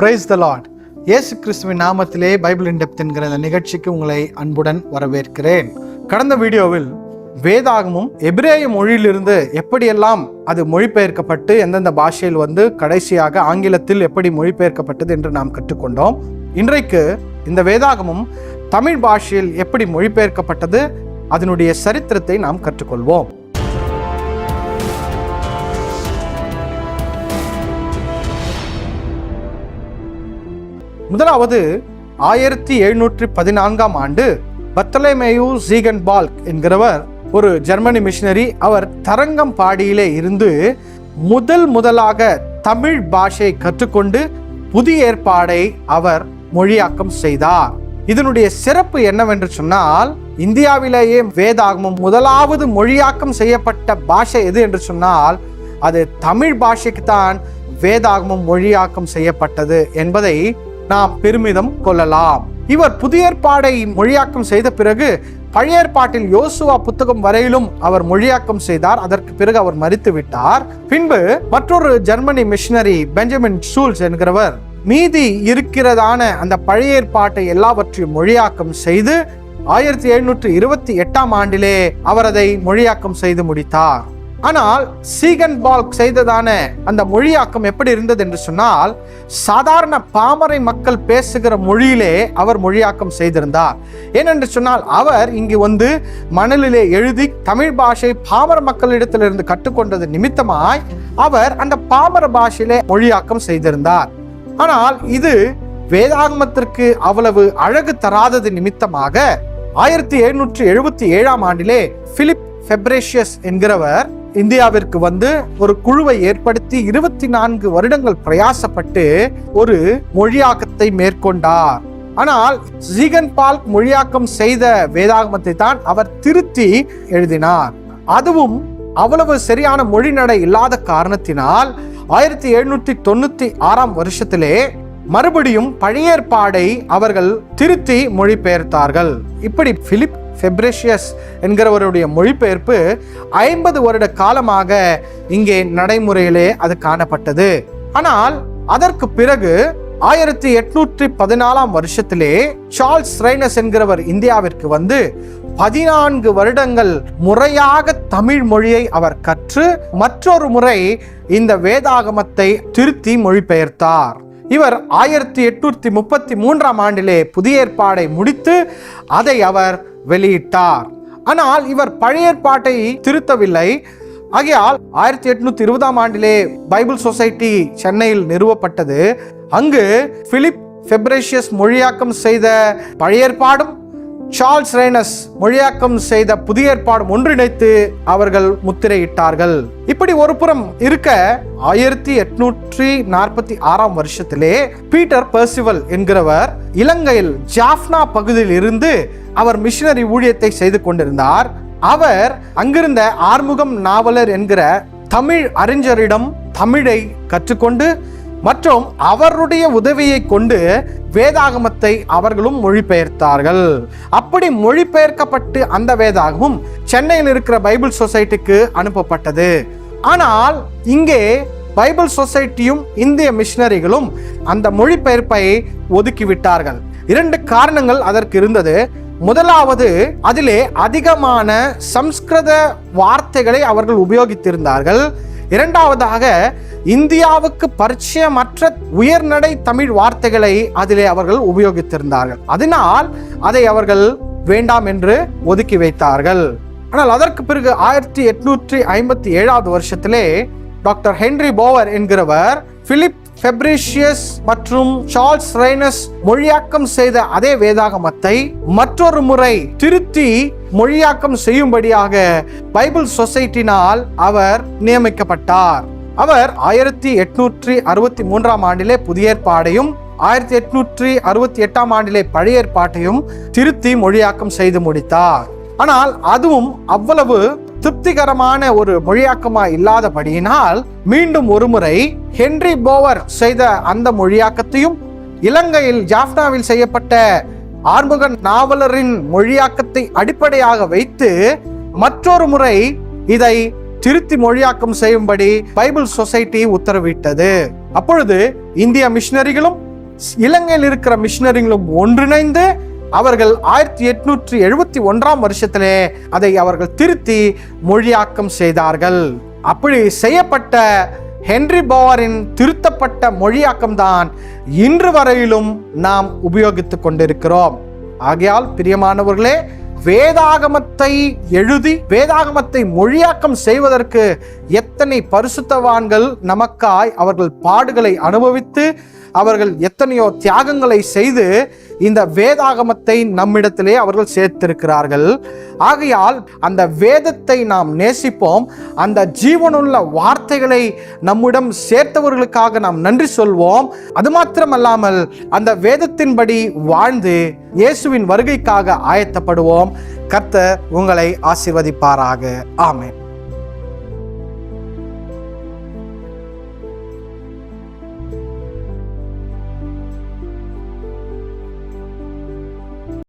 Praise the Lord இயேசு கிறிஸ்துவின் நாமத்திலே பைபிள் இன்டெப்த் என்கிற இந்த நிகழ்ச்சிக்கு உங்களை அன்புடன் வரவேற்கிறேன். கடந்த வீடியோவில் வேதாகமும் எபிரேய மொழியிலிருந்து எப்படியெல்லாம் அது மொழிபெயர்க்கப்பட்டு எந்தெந்த பாஷையில் வந்து கடைசியாக ஆங்கிலத்தில் எப்படி மொழிபெயர்க்கப்பட்டது என்று நாம் கற்றுக்கொண்டோம். இன்றைக்கு இந்த வேதாகமும் தமிழ் பாஷையில் எப்படி மொழிபெயர்க்கப்பட்டது அதனுடைய சரித்திரத்தை நாம் கற்றுக்கொள்வோம். முதலாவது ஆயிரத்தி எழுநூற்றி பதினான்காம் ஆண்டு பத்தலைமேயு ஜீகன் பால்க் என்கிறவர் ஒரு ஜெர்மனி மிஷினரி அவர் தரங்கம்பாடியிலே இருந்து முதல் முதலாக தமிழ் பாஷையை கற்றுக்கொண்டு புதிய ஏற்பாடை அவர் மொழியாக்கம் செய்தார். இதனுடைய சிறப்பு என்னவென்று சொன்னால் இந்தியாவிலேயே வேதாகமும் முதலாவது மொழியாக்கம் செய்யப்பட்ட பாஷை எது என்று சொன்னால் அது தமிழ் பாஷைக்கு தான் வேதாகமும் மொழியாக்கம் செய்யப்பட்டது என்பதை நாம் பெருமிதம் கொள்ளலாம். இவர் புதிய ஏற்பாடை மொழியாக்கம் செய்த பிறகு பழைய ஏற்பாட்டில் யோசுவா புத்தகம் வரையிலும் அவர் மொழியாக்கம் செய்தார். அதற்கு பிறகு அவர் மறித்து விட்டார். பின்பு மற்றொரு ஜெர்மனி மிஷினரி பெஞ்சமின் ஷூல்ஸ் என்கிறவர் மீதி இருக்கிறதான அந்த பழைய ஏற்பாட்டை எல்லாவற்றையும் மொழியாக்கம் செய்து ஆயிரத்தி எழுநூற்று இருபத்தி எட்டாம் ஆண்டிலே அவர் அதை மொழியாக்கம் செய்து முடித்தார். ஆனால் சீகன் பால்க் செய்ததான அந்த மொழியாக்கம் எப்படி இருந்தது என்று சொன்னால் சாதாரண பாமரை மக்கள் பேசுகிற மொழியிலே அவர் மொழியாக்கம் செய்திருந்தார். ஏனென்று சொன்னால் அவர் இங்கு வந்து மணலிலே எழுதி தமிழ் பாஷை பாமர மக்களிடத்திலிருந்து கற்றுக்கொண்டது நிமித்தமாய் அவர் அந்த பாமர பாஷையிலே மொழியாக்கம் செய்திருந்தார். ஆனால் இது வேதாகமத்திற்கு அவ்வளவு அழகு தராதது நிமித்தமாக ஆயிரத்தி எழுநூற்றி எழுபத்தி ஏழாம் ஆண்டிலே பிலிப் ஃபெப்ரேஷியஸ் என்கிறவர் இந்தியாவிற்கு வந்து ஒரு குழுவை ஏற்படுத்தி இருபத்தி நான்கு வருடங்கள் பிரயாசப்பட்டு ஒரு மொழியாக்கத்தை மேற்கொண்டார். ஆனால் ஜீகன் பால்க் மொழியாக்கம் செய்த வேதாகமத்தை தான் அவர் திருத்தி எழுதினார். அதுவும் அவ்வளவு சரியான மொழி நடை இல்லாத காரணத்தினால் ஆயிரத்தி எழுநூற்றி தொண்ணூத்தி ஆறாம் வருஷத்திலே மறுபடியும் பழைய ஏற்பாடை அவர்கள் திருத்தி மொழிபெயர்த்தார்கள். இப்படி பிலிப் ஃபெப்ரேஷியஸ் என்கிறவருடைய மொழிபெயர்ப்பு ஐம்பது வருட காலமாக இங்கே நடைமுறையிலே அது காணப்பட்டது. ஆனால் அதற்கு பிறகு ஆயிரத்தி எட்நூற்றி பதினாலாம் வருஷத்திலே சார்ல்ஸ் ரைனஸ் என்கிறவர் இந்தியாவிற்கு வந்து பதினான்கு வருடங்கள் முறையாக தமிழ் மொழியை அவர் கற்று மற்றொரு முறை இந்த வேதாகமத்தை திருத்தி மொழிபெயர்த்தார். இவர் ஆயிரத்தி எட்நூற்றி முப்பத்தி மூன்றாம் ஆண்டிலே புதிய ஏற்பாடை முடித்து அதை அவர் வெளியிட்டார். ஆனால் இவர் பழைய ஏற்பாட்டை திருத்தவில்லை. ஆகையால் ஆயிரத்தி எட்நூத்தி இருபதாம் ஆண்டிலே பைபிள் சொசைட்டி சென்னையில் நிறுவப்பட்டது. அங்கு பிலிப் ஃபெப்ரேஷியஸ் மொழியாக்கம் செய்த பழைய ஏற்பாடும் சார்ல்ஸ் ரெய்னஸ் மொழியாக்கம் செய்த புதிய ஏற்பாடும் ஒன்றிணைத்து அவர்கள் முத்திரையிட்டார்கள். இப்படி ஒரு புறம் இருக்க ஆயிரத்தி எட்நூற்றி நாற்பத்தி ஆறாம் வருஷத்திலே பீட்டர் பர்சிவல் என்கிறவர் இலங்கையில் ஜாஃப்னா பகுதியில் இருந்து அவர் மிஷினரி ஊழியத்தை செய்து கொண்டிருந்தார். அவர் அங்கிருந்த ஆறுமுகம் நாவலர் என்கிற தமிழ் அறிஞரிடம் தமிழை கற்றுக்கொண்டு மற்றும் அவருடைய உதவியை கொண்டு வேதாகமத்தை அவர்களும் மொழிபெயர்த்தார்கள். அப்படி மொழிபெயர்க்கப்பட்டு அந்த வேதாகமும் சென்னையில் இருக்கிற பைபிள் சொசைட்டிக்கு அனுப்பப்பட்டது. ஆனால் இங்கே பைபிள் சொசைட்டியும் இந்திய மிஷினரிகளும் அந்த மொழிபெயர்ப்பை ஒதுக்கிவிட்டார்கள். இரண்டு காரணங்கள் அதற்கு இருந்தது. முதலாவது அதிலே அதிகமான சம்ஸ்கிருத வார்த்தைகளை அவர்கள் உபயோகித்திருந்தார்கள். இரண்டாவதாக இந்தியாவுக்கு பரிச்சயமற்ற உயர்நடை தமிழ் வார்த்தைகளை அதிலே அவர்கள் உபயோகித்திருந்தார்கள். அதனால் அதை அவர்கள் வேண்டாம் என்று ஒதுக்கி வைத்தார்கள். ஆனால் அதற்கு பிறகு ஆயிரத்தி எட்நூற்றி ஐம்பத்தி ஏழாவது வருஷத்திலே டாக்டர் ஹென்ரி போவர் என்கிறவர் பிலிப் ஃபெப்ரிஷியஸ் மற்றும் சார்ல்ஸ் ரெய்னஸ் மொழியாக்கம் செய்த அதே வேதாகமத்தை மற்றொரு முறை திருத்தி மொழியாக்கம் செய்யும்படியாக பைபிள் சொசைட்டினால் அவர் நியமிக்கப்பட்டார். அவர் ஆயிரத்தி எட்நூற்றி அறுபத்தி மூன்றாம் ஆண்டிலே புதிய ஏற்பாடையும் ஆயிரத்தி எட்நூற்றி அறுபத்தி எட்டாம் ஆண்டிலே பழைய ஏற்பாட்டையும் திருத்தி மொழியாக்கம் செய்து முடித்தார். ஆனால் அதுவும் அவ்வளவு திருப்திகரமான ஒரு மொழியாக்கமா இல்லாதபடியினால் மீண்டும் ஒருமுறை ஹென்றி போவர் செய்த அந்த மொழியாக்கத்தையும் இலங்கையில் ஜாஃப்னாவில் செய்யப்பட்ட ஆறுமுக நாவலரின் மொழியாக்கத்தை அடிப்படையாக வைத்து மற்றொரு முறை இதை திருத்தி மொழியாக்கம் செய்யும்படி பைபிள் சொசைட்டி உத்தரவிட்டது. அப்பொழுது இந்திய மிஷினரிகளும் இலங்கையில் இருக்கிற மிஷினரிகளும் ஒன்றிணைந்து அவர்கள் ஆயிரத்தி எட்நூற்றி எழுபத்தி ஒன்றாம் வருஷத்திலே அதை அவர்கள் திருத்தி மொழியாக்கம் செய்தார்கள். அப்படி செய்யப்பட்ட ஹென்றி பவரின் திருத்தப்பட்ட மொழியாக்கம்தான் இன்று வரையிலும் நாம் உபயோகித்து கொண்டிருக்கிறோம். ஆகையால் பிரியமானவர்களே வேதாகமத்தை எழுதி வேதாகமத்தை மொழியாக்கம் செய்வதற்கு எத்தனை பரிசுத்தவான்கள் நமக்காய் அவர்கள் பாடுகளை அனுபவித்து அவர்கள் எத்தனையோ தியாகங்களை செய்து இந்த வேதாகமத்தை நம்மிடத்திலே அவர்கள் சேர்த்திருக்கிறார்கள். ஆகையால் அந்த வேதத்தை நாம் நேசிப்போம். அந்த ஜீவனுள்ள வார்த்தைகளை நம்மிடம் சேர்த்தவர்களுக்காக நாம் நன்றி சொல்வோம். அது மாத்திரமல்லாமல் அந்த வேதத்தின்படி வாழ்ந்து இயேசுவின் வருகைக்காக ஆயத்தப்படுவோம். கர்த்தர் உங்களை ஆசிர்வதிப்பாராக. ஆமேன்.